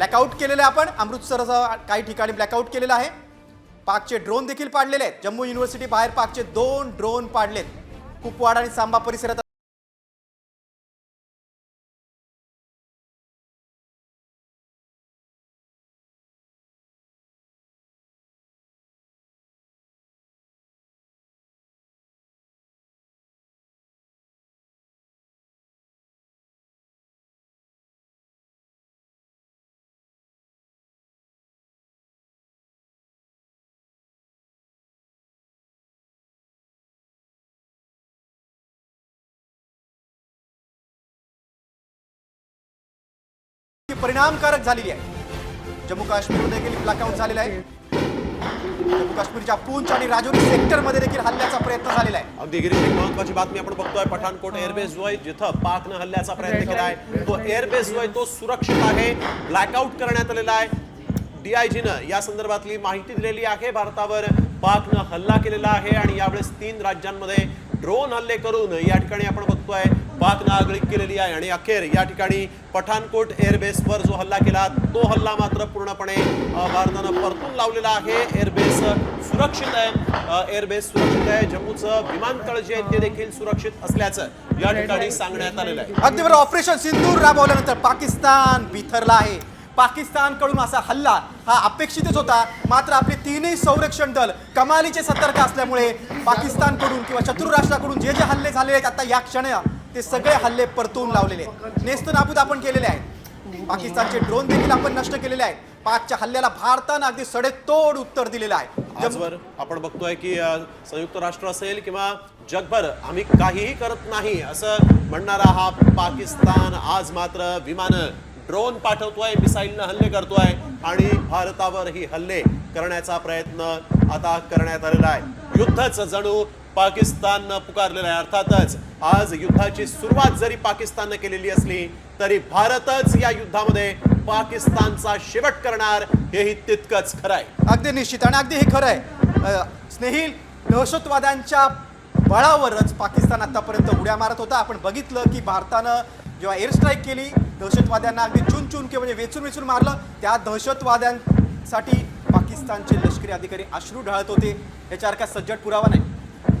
Blackout केलेलं आहे आपण. अमृतसरचा काही ठिकाणी ब्लॅकआउट केलेलं आहे. पाकचे ड्रोन देखील पाडलेले आहेत. जम्मू युनिव्हर्सिटी बाहेर पाकचे दोन ड्रोन पाडलेत. कुपवाड आणि सांबा परिसरात परिणामकारक झालेली आहे. जम्मू काश्मीर देखील ब्लॅकआउट झालेला आहे. जम्मू काश्मीरच्या पूंछ आणि राजौरी सेक्टरमध्ये देखील हल्ल्याचा प्रयत्न झालेला आहे. अगदी गिरीश एक महत्वाची बातमी आपण बघतोय. पठाणकोट एअरबेस जो आहे जिथं पाकनं हल्ल्याचा प्रयत्न केला आहे तो एअरबेस जो आहे तो सुरक्षित आहे ब्लॅकआउट करण्यात आलेला आहे. डीआयजीनं या संदर्भातली माहिती दिलेली आहे. भारतावर पाकनं हल्ला केलेला आहे आणि यावेळेस तीन राज्यांमध्ये ड्रोन हल्ले करून या ठिकाणी आपण बघतोय. पाक आगळीक केलेली आहे आणि अखेर या ठिकाणी पठाणकोट एअरबेसवर जो हल्ला केला तो हल्ला मात्र पूर्णपणे भारतानं परतून लावलेला आहे. एअरबेस सुरक्षित आहे. एअरबेस सुरक्षित आहे. जम्मूचं विमानतळ जे आहे ते देखील सुरक्षित असल्याचं या ठिकाणी सांगण्यात आलेलं आहे. अगदी बरोबर. ऑपरेशन सिंधूर राबवल्यानंतर पाकिस्तान बिथरला आहे. पाकिस्तानकडून असा हल्ला हा अपेक्षितच होता. मात्र आपले तीनही संरक्षण दल कमालीचे सतर्क असल्यामुळे पाकिस्तानकडून किंवा शत्रू राष्ट्राकडून जे जे हल्ले झालेले आहेत आता या क्षणी ते सगळे हल्ले परतून लावलेले आहेत. नेस्त नाबूद आपण केलेले आहेत. पाकिस्तानचे ड्रोन देखील आपण नष्ट केलेले आहेत. पाकच्या हल्ल्याला भारतानं अगदी सडेतोड उत्तर दिलेलं आहे. आजवर आपण बघतोय की संयुक्त राष्ट्र असेल किंवा जगभर आम्ही काहीही करत नाही असं म्हणणारा हा पाकिस्तान आज मात्र विमानं ड्रोन पाठवतोय मिसाईलनं हल्ले करतोय आणि भारतावरही हल्ले करण्याचा प्रयत्न आता करण्यात आलेला आहे. युद्धच जणू पाकिस्ताननं पुकारलेलं आहे. अर्थातच आज युद्धाची सुरुवात जरी पाकिस्ताननं केलेली असली तरी भारतच या युद्धामध्ये पाकिस्तानचा शेवट करणार हेही तितकंच खरं आहे. अगदी निश्चित आणि अगदी हे खरं आहे. अ, स्नेहिल दहशतवाद्यांच्या बळावरच पाकिस्तान आतापर्यंत उड्या मारत होता. आपण बघितलं की भारतानं जेव्हा एअर स्ट्राईक केली दहशतवाद्यांना अगदी चुन चुन किंवा म्हणजे वेचून वेचून मारलं. त्या दहशतवाद्यांसाठी पाकिस्तानचे लष्करी अधिकारी अश्रू ढाळत होते. याच्यासारखा सज्जड पुरावा नाही.